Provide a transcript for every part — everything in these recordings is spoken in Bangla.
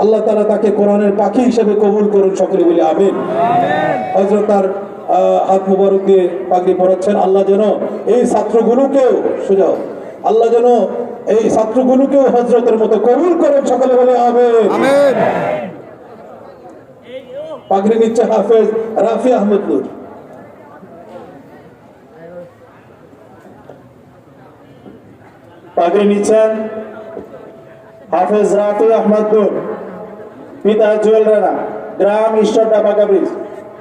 আল্লাহ তালা তাকে কোরআনের পাখি হিসেবে কবুল করুন সকলে বলে আমিন। হজরত তার হাত মুবারক দিয়ে পাগড়ি পড়াচ্ছেন আল্লাহ যেন এই ছাত্রগুলোকেও সুযোগ আল্লাহ যেন এই ছাত্রগুলোকেও হজরতের মতো কবুল করেন সকলে বলে আমিন। আমেন। পাগড়ি নিচ্ছে হাফেজ রাফি আহমেদ নূর। পাগড়ি নিচ্ছেন হাফেজ রাফি আহমদ নূর। পিতা জুয়েল রানা, গ্রাম ঈশ্বর ডাবাকা ব্রিজ,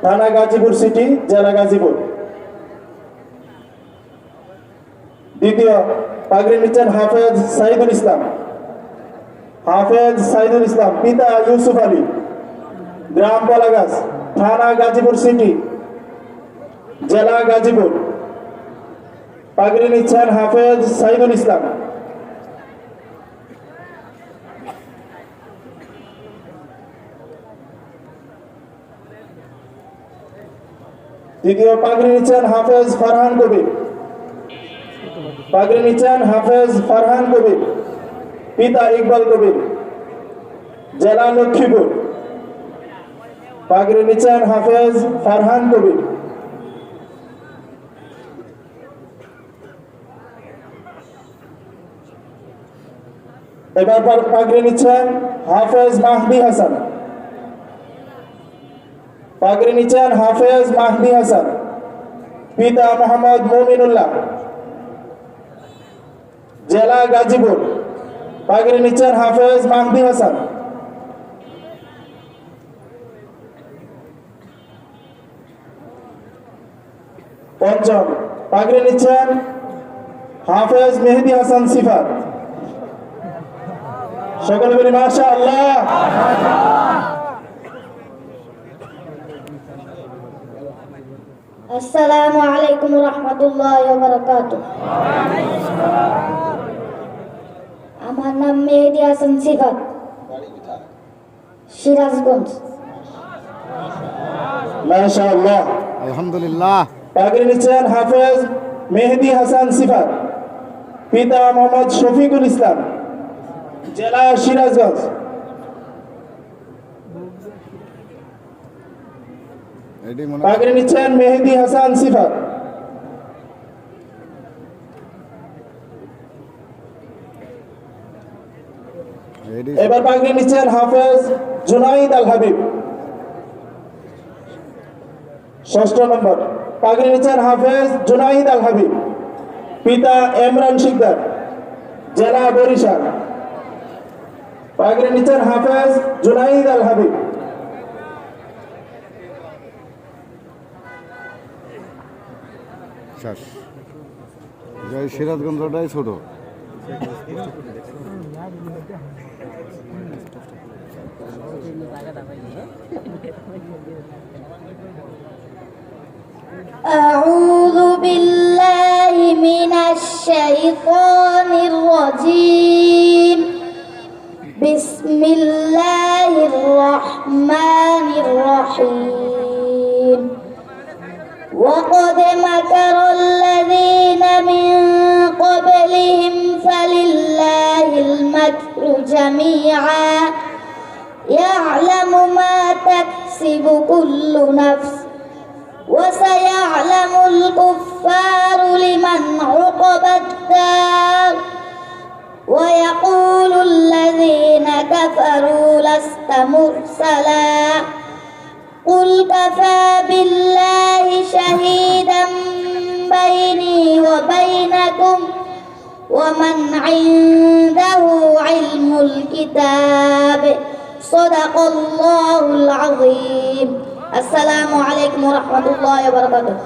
থানা গাজীপুর সিটি, জেলা গাজীপুর। দ্বিতীয়, পাগড়ি নিচ্ছেন হাফেজ সাইদুল ইসলাম। হাফেজ সাইদুল ইসলাম, পিতা ইউসুফ আলী। গ্রাম পলাগাছ, থানা গাজীপুর সিটি, জেলা গাজীপুর। পাগড়ি নিচ্ছেন হাফেজ সাইদুল ইসলাম। দ্বিতীয় পাগড়ি নিচ্ছেন হাফেজ ফারহান কবির। পাগড়ি নিচ্ছেন হাফেজ ফারহান কবির, পিতা ইকবাল কবির, জেলা লক্ষ্মীপুর। পাগড়ি নিচ্ছেন হাফেজ ফারহান কবির। এবার পাগড়ি নিচ্ছেন হাফেজ মাহদি হাসান। পাগড়ি নিচ্ছেন হাফেজ মাহদি হাসান, পিতা মোহাম্মদ মমিনুল্লাহ। জেলা গাজীপুর পাগড়ি নিচ্ছেন হাফেজ মাহদি হাসান। পঞ্চম পাগড়ি নিচ্ছেন হাফেজ মেহেদি হাসান সিফাত। সকলে বলি মাশা আল্লাহ আসসালামু আলাইকুম রহমতুল্লাহ বারাকাতু আমার নাম মেহেদি হাসান সিফাত। সিরাজগঞ্জ। আলহামদুলিল্লাহ। নিচ্ছেন হাফেজ মেহেদি হাসান সিফাত। পিতা মোহাম্মদ শফিকুল ইসলাম। জেলা সিরাজগঞ্জ। মনে নিচ্ছেন মেহেদি হাসান সিফাত। এবার পাগড়ি নিচ্ছেন হাফেজ জুনাইদ আল হাবিব ষষ্ঠ নম্বর পাগড়ি নিচ্ছেন হাফেজ জুনাইদ আল হাবিব পিতা এমরান শিকদার জেলা বরিশাল। পাগড়ি নিচ্ছেন হাফেজ জুনাইদ আল হাবিব শেষ জয় সিরাজগঞ্জটাই ছোট أعوذ بالله من الشيطان الرجيم بسم الله الرحمن الرحيم وقد مكر المكر جميعا. يعلم ما تكسب كل نفس وسيعلم الكفار لمن عقب الدار. ويقول الذين كفروا لست مرسلا. قل كفى بالله شهيدا بيني وبينكم. ومن عنده علم الكتاب صدق الله العظيم السلام عليكم ورحمة الله وبركاته